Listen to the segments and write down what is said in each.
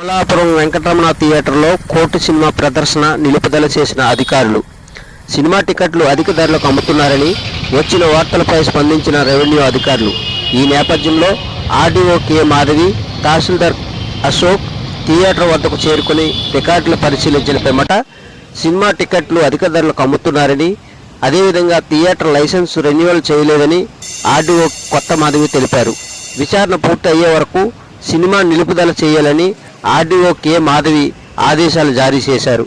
అమలాపురం వెంకటరమణ థియేటర్లో court cinema ప్రదర్శన నిలుపుదల చేసిన అధికారులు. సినిమా టికెట్లు అధిక ధరలకు అమ్ముతున్నారని వచ్చిన వార్తలపై స్పందించిన రెవెన్యూ అధికారులు. ఈ నేపథ్యంలో RDO K Madhavi tahsildar Ashok theatre వద్దకు చేరుకుని రికార్డులు పరిశీలించిన పిమ్మట సినిమా టికెట్లు అధిక ధరలకు అమ్ముతున్నారని అదేవిధంగా థియేటర్ లైసెన్స్ రెన్యువల్ చేయలేదని ఆర్డీఓ కొత్త మాధవి తెలిపారు. విచారణ పూర్తి అయ్యే వరకు సినిమా నిలుపుదల చేయాలని ఆర్డీఓ కె మాధవి ఆదేశాలు జారీ చేశారు.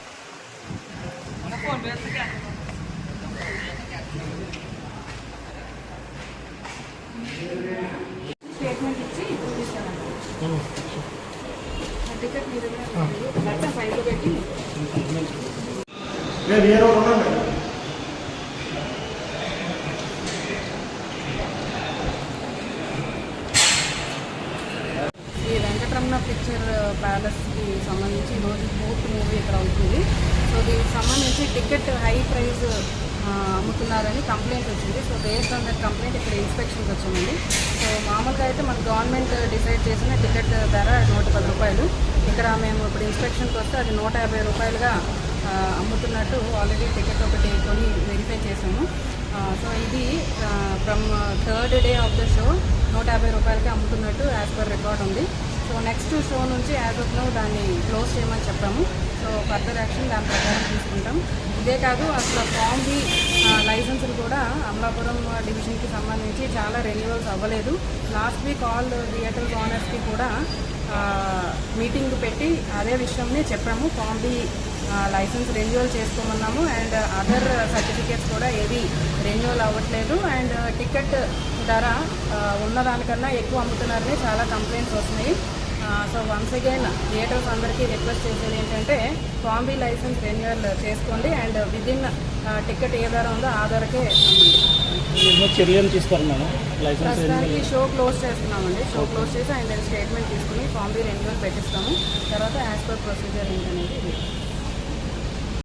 స్టేట్మెంట్ పిక్చర్ ప్యాలెస్కి సంబంధించి ఈరోజు ఫోర్త్ మూవీ ఇక్కడ అవుతుంది. సో దీనికి సంబంధించి టికెట్ హై ప్రైస్ అమ్ముతున్నారని కంప్లైంట్ వచ్చింది. So based on that complaint ఇక్కడ ఇన్స్పెక్షన్కి వచ్చిందండి సో మామూలుగా అయితే మన గవర్నమెంట్ డిసైడ్ చేసిన టికెట్ ధర నూట పది రూపాయలు. ఇక్కడ మేము ఇప్పుడు ఇన్స్పెక్షన్కి వస్తే అది నూట యాభై రూపాయలుగా అమ్ముతున్నట్టు ఆల్రెడీ టికెట్ ఒకటి కొని వెరిఫై చేసాము సో ఇది from third day of the show నూట యాభై రూపాయలకి అమ్ముతున్నట్టు యాజ్ పర్ రికార్డ్ ఉంది. సో నెక్స్ట్ షో నుంచి యాజ్ ఆఫ్ నో దాన్ని క్లోజ్ చేయమని చెప్పాము. సో ఫర్దర్ యాక్షన్ దాని ప్రకారం తీసుకుంటాం. ఇదే కాదు అసలు ఫామ్ బి లైసెన్సులు కూడా అమలాపురం డివిజన్కి సంబంధించి చాలా రెన్యువల్స్ అవ్వలేదు. లాస్ట్ వీక్ ఆల్ థియేటర్ ఓనర్స్కి కూడా మీటింగ్ పెట్టి అదే విషయంని చెప్పాము. ఫామ్ బి లైసెన్స్ రెన్యువల్ చేసుకోమన్నాము. అండ్ అదర్ సర్టిఫికేట్స్ కూడా ఏవి రెన్యువల్ అవ్వట్లేదు. అండ్ టికెట్ ధర ఉన్నదానికన్నా ఎక్కువ అమ్ముతున్నారని చాలా కంప్లైంట్స్ వస్తున్నాయి. సో వన్స్ అగైన్ థియేటర్స్ అందరికీ రిక్వెస్ట్ చేసేది ఏంటంటే ఫామ్ బి లైసెన్స్ రెన్యువల్ చేసుకోండి అండ్ విదిన్ టికెట్ ఏ ధర ఉందో ఆ ధరకే చర్యలు మేడం. ప్రస్తుతానికి షో క్లోజ్ చేస్తున్నామండి. షో క్లోజ్ చేసి ఆయన స్టేట్మెంట్ తీసుకుని ఫామ్ బి రెన్యువల్ పెట్టిస్తాము. తర్వాత యాజ్ పర్ ప్రొసీజర్ ఏంటనేది